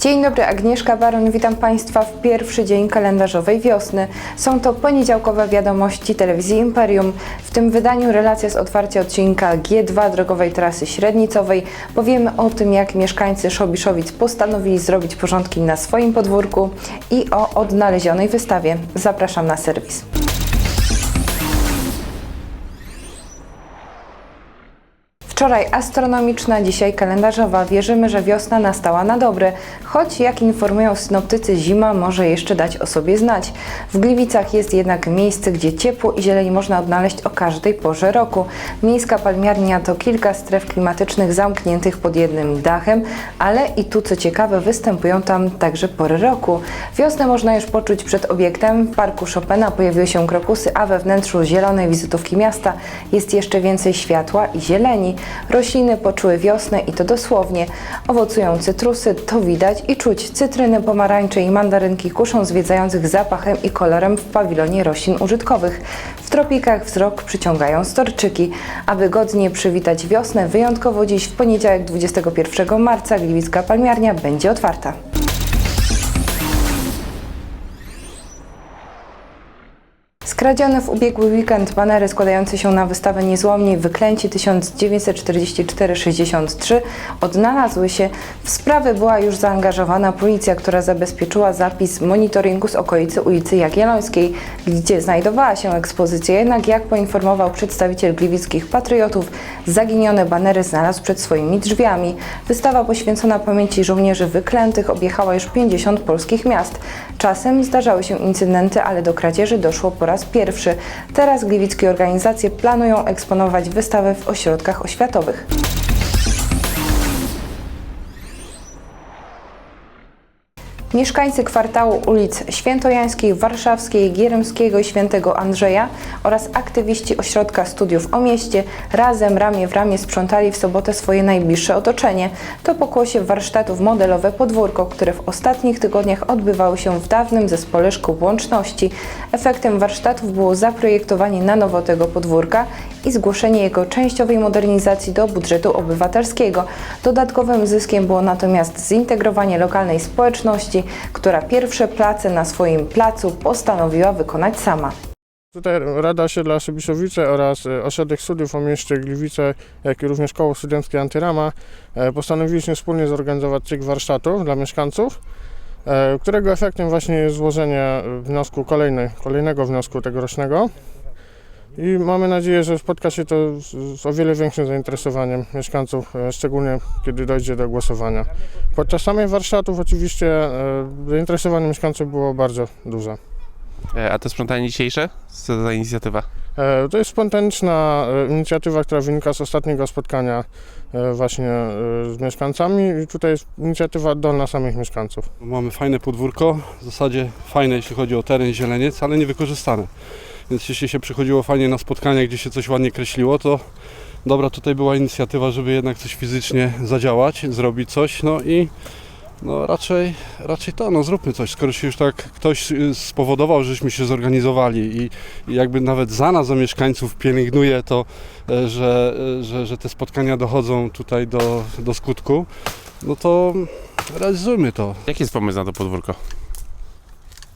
Dzień dobry, Agnieszka Baron, witam Państwa w pierwszy dzień kalendarzowej wiosny. Są to poniedziałkowe wiadomości telewizji Imperium. W tym wydaniu relacja z otwarcia odcinka G2 drogowej trasy średnicowej. Powiemy o tym, jak mieszkańcy Szobiszowic postanowili zrobić porządki na swoim podwórku i o odnalezionej wystawie. Zapraszam na serwis. Wczoraj astronomiczna, dzisiaj kalendarzowa. Wierzymy, że wiosna nastała na dobre, choć jak informują synoptycy, zima może jeszcze dać o sobie znać. W Gliwicach jest jednak miejsce, gdzie ciepło i zieleń można odnaleźć o każdej porze roku. Miejska palmiarnia to kilka stref klimatycznych zamkniętych pod jednym dachem, ale i tu co ciekawe występują tam także pory roku. Wiosnę można już poczuć przed obiektem. W parku Chopina pojawiły się krokusy, a we wnętrzu zielonej wizytówki miasta jest jeszcze więcej światła i zieleni. Rośliny poczuły wiosnę i to dosłownie. Owocują cytrusy, to widać i czuć. Cytryny, pomarańcze i mandarynki kuszą zwiedzających zapachem i kolorem w pawilonie roślin użytkowych. W tropikach wzrok przyciągają storczyki. Aby godnie przywitać wiosnę, wyjątkowo dziś w poniedziałek 21 marca Gliwicka Palmiarnia będzie otwarta. Skradzione w ubiegły weekend banery składające się na wystawę Niezłomni Wyklęci 1944-63 odnalazły się. W sprawę była już zaangażowana policja, która zabezpieczyła zapis monitoringu z okolicy ulicy Jagiellońskiej, gdzie znajdowała się ekspozycja. Jednak jak poinformował przedstawiciel gliwickich patriotów, zaginione banery znalazł przed swoimi drzwiami. Wystawa poświęcona pamięci żołnierzy wyklętych objechała już 50 polskich miast. Czasem zdarzały się incydenty, ale do kradzieży doszło po raz pierwszy. Teraz gliwickie organizacje planują eksponować wystawę w ośrodkach oświatowych. Mieszkańcy kwartału ulic Świętojańskiej, Warszawskiej, Gierymskiego i Świętego Andrzeja oraz aktywiści Ośrodka Studiów o Mieście razem ramię w ramię sprzątali w sobotę swoje najbliższe otoczenie. To pokłosie warsztatów modelowe Podwórko, które w ostatnich tygodniach odbywały się w dawnym zespole szkół łączności. Efektem warsztatów było zaprojektowanie na nowo tego podwórka i zgłoszenie jego częściowej modernizacji do budżetu obywatelskiego. Dodatkowym zyskiem było natomiast zintegrowanie lokalnej społeczności, która pierwsze prace na swoim placu postanowiła wykonać sama. Tutaj Rada Osiedla Szybiszowice oraz e, Ośrodek Studiów o mieście Gliwice, jak i również Koło Studenckie Antyrama e, postanowiliśmy wspólnie zorganizować cykl warsztatów dla mieszkańców, e, którego efektem właśnie jest złożenie wniosku kolejny, kolejnego wniosku tegorocznego. I mamy nadzieję, że spotka się to z, z o wiele większym zainteresowaniem mieszkańców, e, szczególnie kiedy dojdzie do głosowania. Podczas samych warsztatów oczywiście e, zainteresowanie mieszkańców było bardzo duże. E, A to sprzątanie dzisiejsze? Co to za inicjatywa? To jest spontaniczna inicjatywa, która wynika z ostatniego spotkania właśnie z mieszkańcami i tutaj jest inicjatywa dolna samych mieszkańców. Mamy fajne podwórko, w zasadzie fajne jeśli chodzi o teren, zieleniec, ale niewykorzystane. Więc jeśli się przychodziło fajnie na spotkania, gdzie się coś ładnie kreśliło, to dobra, tutaj była inicjatywa, żeby jednak coś fizycznie zadziałać, zrobić coś, no i no raczej, raczej to, no zróbmy coś, skoro się już tak ktoś y, spowodował, żeśmy się zorganizowali i, i jakby nawet za nas, za mieszkańców pielęgnuje to, e, że, e, że, że te spotkania dochodzą tutaj do, do skutku, no to realizujmy to. Jaki jest pomysł na to podwórko?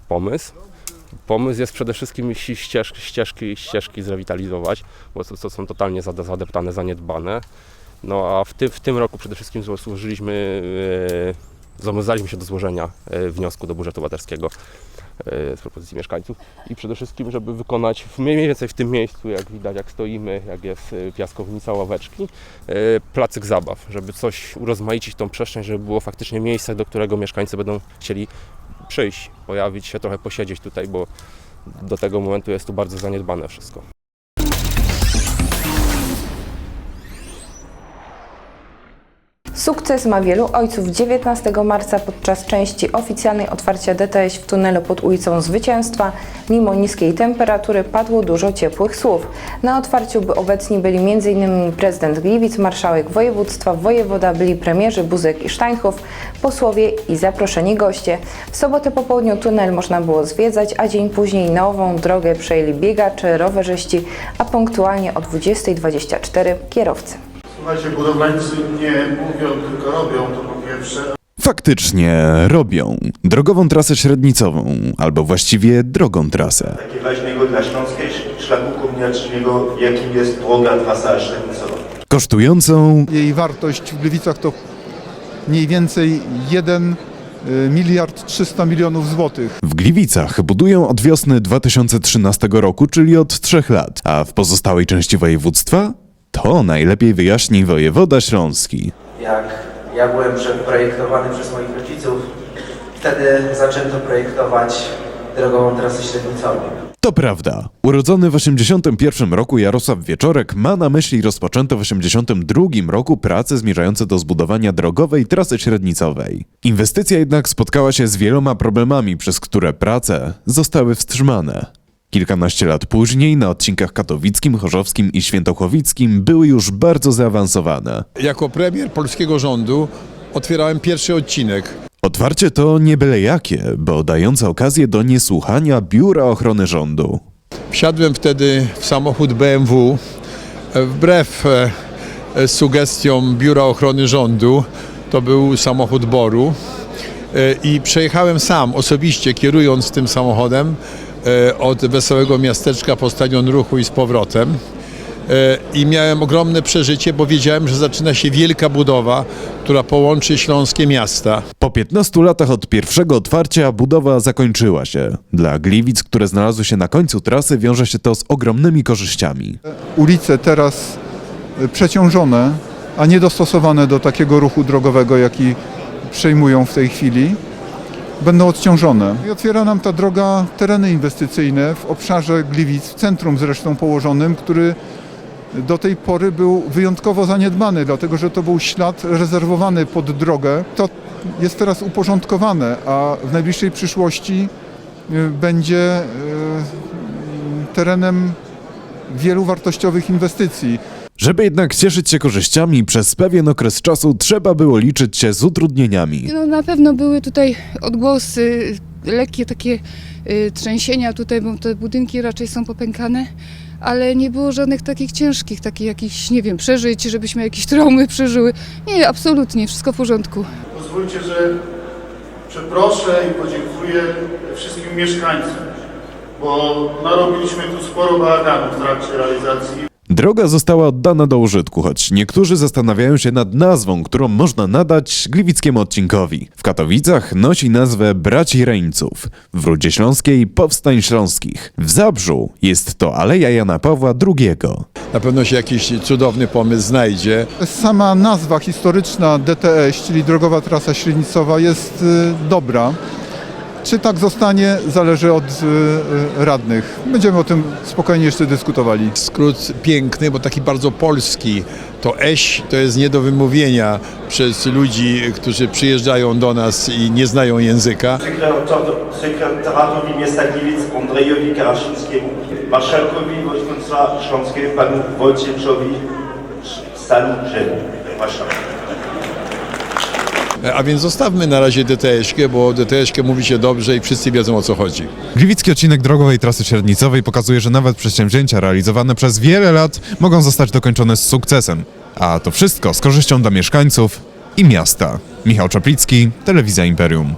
pomysł. Pomysł jest przede wszystkim ści- ścieżki, ścieżki, zrewitalizować, bo to, to są totalnie zade- zadeptane, zaniedbane. No a w tym, w tym roku przede wszystkim zło- złożyliśmy, e, zobowiązaliśmy się do złożenia e, wniosku do budżetu obywatelskiego e, z propozycji mieszkańców i przede wszystkim, żeby wykonać w mniej więcej w tym miejscu, jak widać, jak stoimy, jak jest e, piaskownica, ławeczki, e, placyk zabaw, żeby coś urozmaicić tą przestrzeń, żeby było faktycznie miejsce, do którego mieszkańcy będą chcieli przyjść, pojawić się, trochę posiedzieć tutaj, bo do tego momentu jest tu bardzo zaniedbane wszystko. Sukces ma wielu ojców. 19 marca podczas części oficjalnej otwarcia DTS w tunelu pod ulicą Zwycięstwa, mimo niskiej temperatury, padło dużo ciepłych słów. Na otwarciu by obecni byli m.in. prezydent Gliwic, marszałek województwa, wojewoda, byli premierzy Buzek i Steinhoff, posłowie i zaproszeni goście. W sobotę po południu tunel można było zwiedzać, a dzień później nową drogę przejęli biegacze, rowerzyści, a punktualnie o 20.24 kierowcy. Słuchajcie, budowlańcy nie mówią, tylko robią, to po pierwsze. faktycznie robią drogową trasę średnicową, albo właściwie drogą trasę. takie ważnego dla śląskiej sz- szlaku kombinacyjnego, jakim jest droga trasa średnicowa. Kosztującą Jej wartość w Gliwicach to mniej więcej 1 y, miliard 300 milionów złotych. w Gliwicach budują od wiosny 2013 roku, czyli od trzech lat, a w pozostałej części województwa to najlepiej wyjaśni wojewoda śląski. jak ja byłem projektowany przez moich rodziców, wtedy zaczęto projektować drogową trasę średnicową. To prawda. Urodzony w 81 roku Jarosław Wieczorek ma na myśli rozpoczęte w 82 roku prace zmierzające do zbudowania drogowej trasy średnicowej. Inwestycja jednak spotkała się z wieloma problemami, przez które prace zostały wstrzymane. Kilkanaście lat później na odcinkach katowickim, chorzowskim i świętochowickim były już bardzo zaawansowane. Jako premier polskiego rządu otwierałem pierwszy odcinek. Otwarcie to nie byle jakie, bo dające okazję do niesłuchania Biura Ochrony Rządu. Wsiadłem wtedy w samochód BMW e, wbrew e, e, sugestiom Biura Ochrony Rządu. To był samochód Boru i przejechałem sam osobiście kierując tym samochodem od Wesołego Miasteczka po Stadion Ruchu i z powrotem. E, I miałem ogromne przeżycie, bo wiedziałem, że zaczyna się wielka budowa, która połączy śląskie miasta. Po 15 latach od pierwszego otwarcia budowa zakończyła się. Dla Gliwic, które znalazły się na końcu trasy, wiąże się to z ogromnymi korzyściami. Ulice teraz y, przeciążone, a nie dostosowane do takiego ruchu drogowego, jaki przejmują w tej chwili, będą odciążone. I otwiera nam ta droga tereny inwestycyjne w obszarze Gliwic, w centrum zresztą położonym, który do tej pory był wyjątkowo zaniedbany, dlatego że to był ślad rezerwowany pod drogę. To jest teraz uporządkowane, a w najbliższej przyszłości y, będzie y, terenem wielu wartościowych inwestycji. Żeby jednak cieszyć się korzyściami, przez pewien okres czasu trzeba było liczyć się z utrudnieniami. No, na pewno były tutaj odgłosy, lekkie takie y, trzęsienia tutaj, bo te budynki raczej są popękane, ale nie było żadnych takich ciężkich, takich jakichś, nie wiem, przeżyć, żebyśmy jakieś traumy przeżyły. Nie, absolutnie, wszystko w porządku. Pozwólcie, że przeproszę i podziękuję wszystkim mieszkańcom, bo narobiliśmy tu sporo bałaganu w trakcie realizacji Droga została oddana do użytku, choć niektórzy zastanawiają się nad nazwą, którą można nadać gliwickiemu odcinkowi. W Katowicach nosi nazwę Braci Reńców, w Rudzie Śląskiej Powstań Śląskich. W Zabrzu jest to Aleja Jana Pawła II. Na pewno się jakiś cudowny pomysł znajdzie. Sama nazwa historyczna DTS, czyli Drogowa Trasa Średnicowa, jest y, dobra. Czy tak zostanie, zależy od y, y, radnych. Będziemy o tym spokojnie jeszcze dyskutowali. Skrót piękny, bo taki bardzo polski. To eś to jest nie do wymówienia przez ludzi, którzy przyjeżdżają do nas i nie znają języka. Sekretar- Sekretariatowi Miasta Gliwic Andrzejowi Karaszyńskiemu, Marszałkowi Województwa Śląskiego panu Wojcieczowi Stanu. Zapraszam. A więc zostawmy na razie DTS-kę, bo DTS-kę mówi się dobrze i wszyscy wiedzą o co chodzi. Gliwicki odcinek drogowej trasy średnicowej pokazuje, że nawet przedsięwzięcia realizowane przez wiele lat mogą zostać dokończone z sukcesem. A to wszystko z korzyścią dla mieszkańców i miasta. Michał Czaplicki, Telewizja Imperium.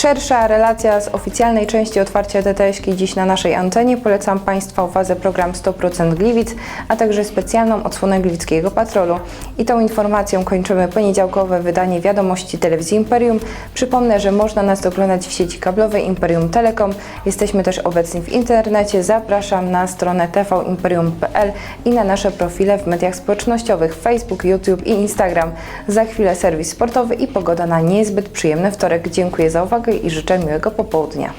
Szersza relacja z oficjalnej części otwarcia DTS-ki dziś na naszej antenie. Polecam Państwa uwadze program 100% Gliwic, a także specjalną odsłonę Gliwickiego Patrolu. I tą informacją kończymy poniedziałkowe wydanie wiadomości telewizji Imperium. Przypomnę, że można nas oglądać w sieci kablowej Imperium Telekom. Jesteśmy też obecni w internecie. Zapraszam na stronę tvimperium.pl i na nasze profile w mediach społecznościowych Facebook, YouTube i Instagram. Za chwilę serwis sportowy i pogoda na niezbyt przyjemny wtorek. Dziękuję za i życzę miłego popołudnia.